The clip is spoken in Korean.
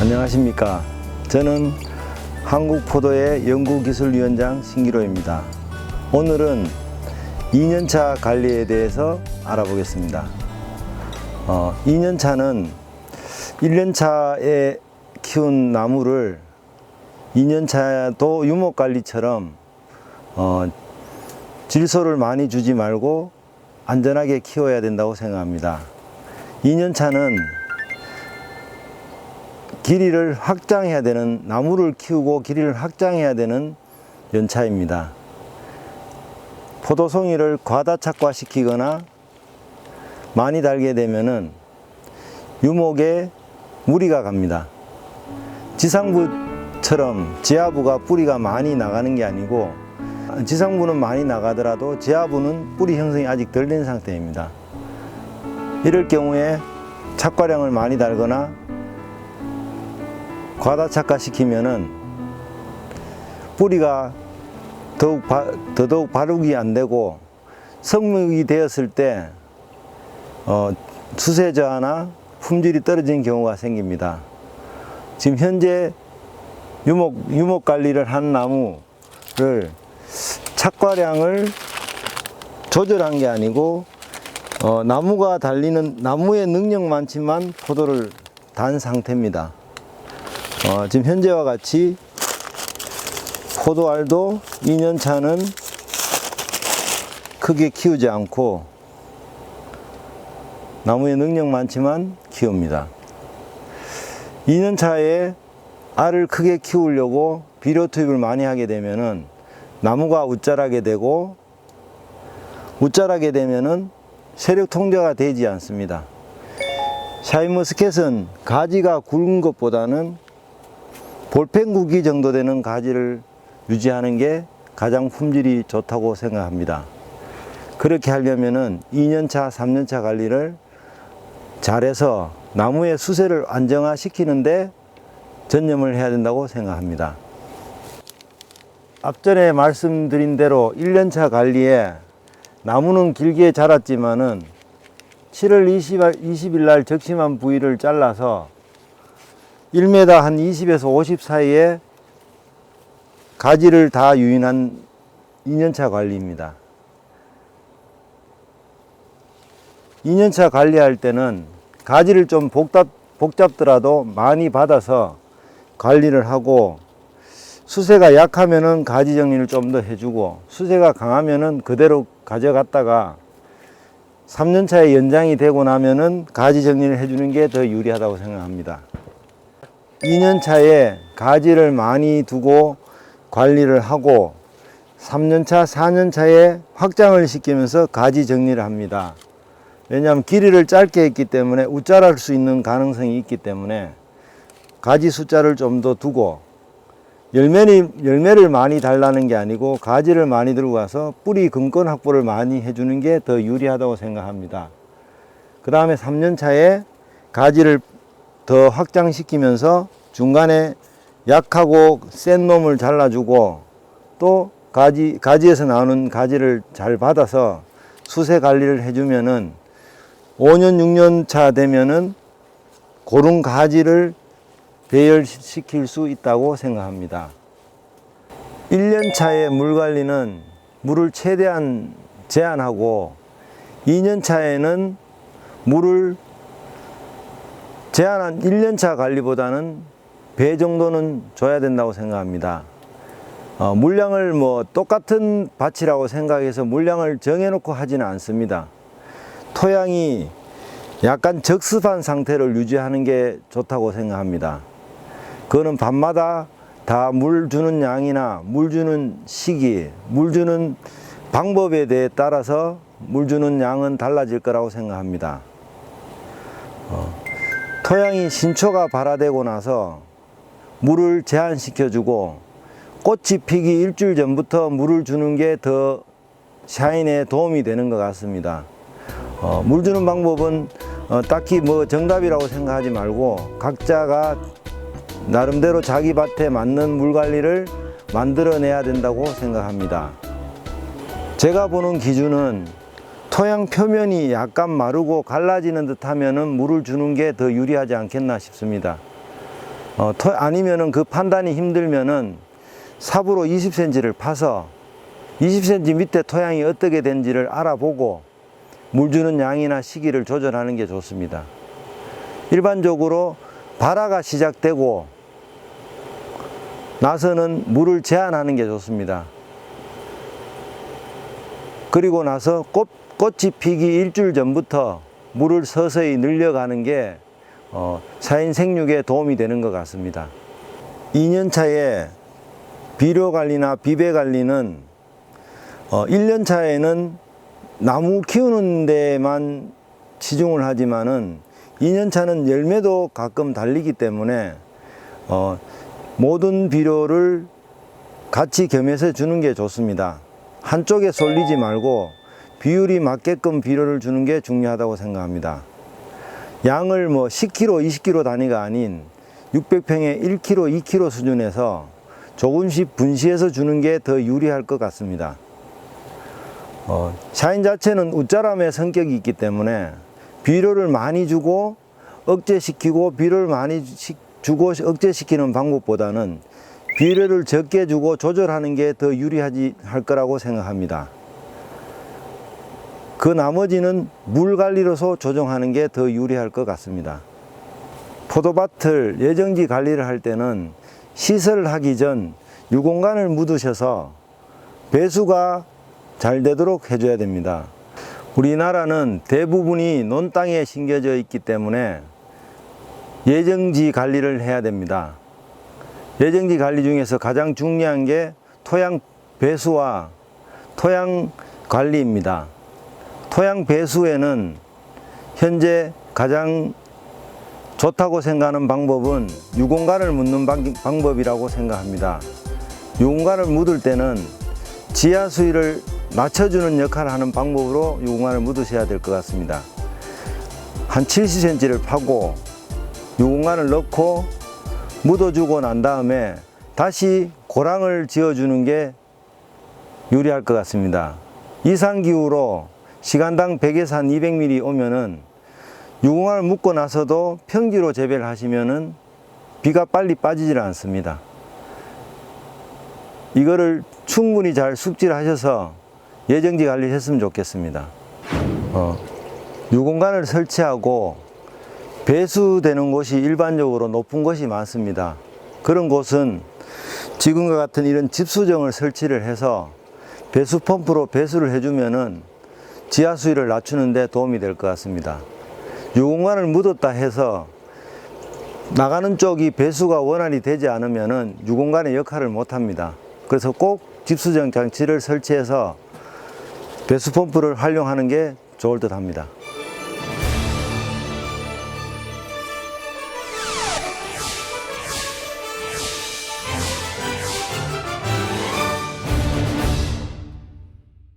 안녕하십니까. 저는 한국포도의 연구기술위원장 신기로입니다. 오늘은 2년차 관리에 대해서 알아보겠습니다. 어, 2년차는 1년차에 키운 나무를 2년차도 유목관리처럼 어, 질소를 많이 주지 말고 안전하게 키워야 된다고 생각합니다. 2년차는 길이를 확장해야 되는 나무를 키우고 길이를 확장해야 되는 연차입니다. 포도송이를 과다 착과시키거나 많이 달게 되면은 유목에 무리가 갑니다. 지상부 처럼 지하부가 뿌리가 많이 나가는 게 아니고 지상부는 많이 나가더라도 지하부는 뿌리 형성이 아직 덜 된 상태입니다. 이럴 경우에 착과량을 많이 달거나 과다착화시키면은 뿌리가 더욱 바, 더더욱 발육이 안 되고 성육이 되었을 때 어, 수세 저하나 품질이 떨어지는 경우가 생깁니다. 지금 현재 유목 유목 관리를 한 나무를 착과량을 조절한 게 아니고 어, 나무가 달리는 나무의 능력만치만 포도를 단 상태입니다. 어, 지금 현재와 같이 포도알도 2년 차는 크게 키우지 않고 나무의 능력 많지만 키웁니다. 2년 차에 알을 크게 키우려고 비료 투입을 많이 하게 되면은 나무가 웃자라게 되고 웃자라게 되면은 세력 통제가 되지 않습니다. 샤인머스켓은 가지가 굵은 것보다는 볼펜 굵기 정도 되는 가지를 유지하는 게 가장 품질이 좋다고 생각합니다. 그렇게 하려면은 2년차, 3년차 관리를 잘해서 나무의 수세를 안정화시키는데 전념을 해야 된다고 생각합니다. 앞전에 말씀드린 대로 1년차 관리에 나무는 길게 자랐지만은 7월 20일, 20일 날 적심한 부위를 잘라서 1m 한 20에서 50 사이에 가지를 다 유인한 2년차 관리입니다. 2년차 관리할 때는 가지를 좀 복잡, 복잡더라도 많이 받아서 관리를 하고 수세가 약하면은 가지 정리를 좀 더 해주고 수세가 강하면은 그대로 가져갔다가 3년 차에 연장이 되고 나면은 가지 정리를 해주는 게 더 유리하다고 생각합니다. 2년 차에 가지를 많이 두고 관리를 하고 3년 차, 4년 차에 확장을 시키면서 가지 정리를 합니다. 왜냐하면 길이를 짧게 했기 때문에 웃자랄 수 있는 가능성이 있기 때문에 가지 숫자를 좀 더 두고 열매를, 열매를 많이 달라는 게 아니고 가지를 많이 들고 가서 뿌리 근권 확보를 많이 해주는 게 더 유리하다고 생각합니다. 그 다음에 3년 차에 가지를 더 확장시키면서 중간에 약하고 센 놈을 잘라주고 또 가지, 가지에서 나오는 가지를 잘 받아서 수세 관리를 해주면은 5년, 6년 차 되면은 고른 가지를 배열시킬 수 있다고 생각합니다. 1년 차의 물 관리는 물을 최대한 제한하고 2년 차에는 물을 제한한 1년 차 관리보다는 배 정도는 줘야 된다고 생각합니다. 어, 물량을 뭐 똑같은 밭이라고 생각해서 물량을 정해놓고 하지는 않습니다. 토양이 약간 적습한 상태를 유지하는 게 좋다고 생각합니다. 그거는 밤마다 다 물 주는 양이나 물 주는 시기, 물 주는 방법에 대해 따라서 물 주는 양은 달라질 거라고 생각합니다. 어, 토양이 신초가 발화되고 나서 물을 제한시켜주고 꽃이 피기 일주일 전부터 물을 주는 게 더 샤인에 도움이 되는 것 같습니다. 어, 물 주는 방법은 어, 딱히 뭐 정답이라고 생각하지 말고 각자가 나름대로 자기 밭에 맞는 물 관리를 만들어내야 된다고 생각합니다. 제가 보는 기준은 토양 표면이 약간 마르고 갈라지는 듯 하면은 물을 주는 게 더 유리하지 않겠나 싶습니다. 어, 토- 아니면은 그 판단이 힘들면은 삽으로 20cm를 파서 20cm 밑에 토양이 어떻게 된지를 알아보고 물 주는 양이나 시기를 조절하는 게 좋습니다. 일반적으로 발화가 시작되고 나서는 물을 제한하는 게 좋습니다. 그리고 나서 꽃, 꽃이 피기 일주일 전부터 물을 서서히 늘려가는 게 어, 사인 생육에 도움이 되는 것 같습니다. 2년 차에 비료 관리나 비배 관리는 어, 1년 차에는 나무 키우는 데만 치중을 하지만은 2년 차는 열매도 가끔 달리기 때문에 어, 모든 비료를 같이 겸해서 주는 게 좋습니다. 한쪽에 쏠리지 말고 비율이 맞게끔 비료를 주는 게 중요하다고 생각합니다. 양을 뭐 10kg, 20kg 단위가 아닌 600평에 1kg, 2kg 수준에서 조금씩 분시해서 주는 게 더 유리할 것 같습니다. 어, 샤인 자체는 웃자람의 성격이 있기 때문에 비료를 많이 주고 억제시키고 비료를 많이 시- 주고 억제시키는 방법보다는 비료를 적게 주고 조절하는 게 더 유리하지 할 거라고 생각합니다. 그 나머지는 물 관리로서 조정하는 게 더 유리할 것 같습니다. 포도밭을 예정지 관리를 할 때는 시설을 하기 전 유공간을 묻으셔서 배수가 잘 되도록 해줘야 됩니다. 우리나라는 대부분이 논 땅에 심겨져 있기 때문에 예정지 관리를 해야 됩니다. 예정지 관리 중에서 가장 중요한 게 토양 배수와 토양 관리입니다. 토양 배수에는 현재 가장 좋다고 생각하는 방법은 유공간을 묻는 방- 방법이라고 생각합니다. 유공간을 묻을 때는 지하 수위를 낮춰주는 역할을 하는 방법으로 유공간을 묻으셔야 될 것 같습니다. 한 70cm를 파고 유공간을 넣고 묻어주고 난 다음에 다시 고랑을 지어주는 게 유리할 것 같습니다. 이상기후로 시간당 100에서 한 200mm 오면은 유공간을 묻고 나서도 평지로 재배를 하시면은 비가 빨리 빠지질 않습니다. 이거를 충분히 잘 숙지를 하셔서 예정지 관리를 했으면 좋겠습니다. 어, 유공간을 설치하고 배수되는 곳이 일반적으로 높은 곳이 많습니다. 그런 곳은 지금과 같은 이런 집수정을 설치를 해서 배수 펌프로 배수를 해주면은 지하 수위를 낮추는 데 도움이 될 것 같습니다. 유공간을 묻었다 해서 나가는 쪽이 배수가 원활히 되지 않으면은 유공간의 역할을 못 합니다. 그래서 꼭 집수정 장치를 설치해서 배수 펌프를 활용하는 게 좋을 듯 합니다.